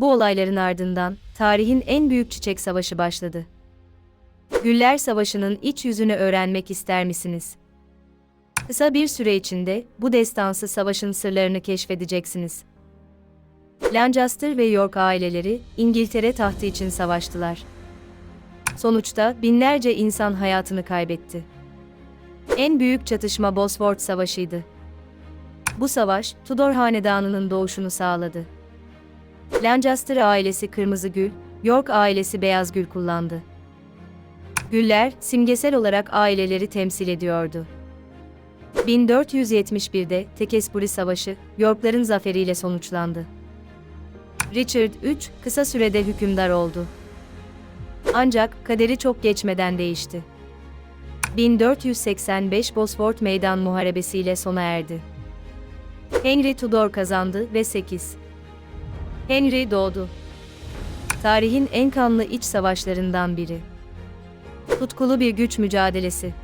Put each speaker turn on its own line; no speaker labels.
Bu olayların ardından tarihin en büyük çiçek savaşı başladı. Güller Savaşı'nın iç yüzünü öğrenmek ister misiniz? Kısa bir süre içinde bu destansı savaşın sırlarını keşfedeceksiniz. Lancaster ve York aileleri İngiltere tahtı için savaştılar. Sonuçta binlerce insan hayatını kaybetti. En büyük çatışma Bosworth Savaşı'ydı. Bu savaş, Tudor hanedanının doğuşunu sağladı. Lancaster ailesi kırmızı gül, York ailesi beyaz gül kullandı. Güller, simgesel olarak aileleri temsil ediyordu. 1471'de Tekesbury Savaşı, Yorkların zaferiyle sonuçlandı. Richard III, kısa sürede hükümdar oldu. Ancak kaderi çok geçmeden değişti. 1485 Bosworth Meydan Muharebesi ile sona erdi. Henry Tudor kazandı ve 8. Henry doğdu. Tarihin en kanlı iç savaşlarından biri. Tutkulu bir güç mücadelesi.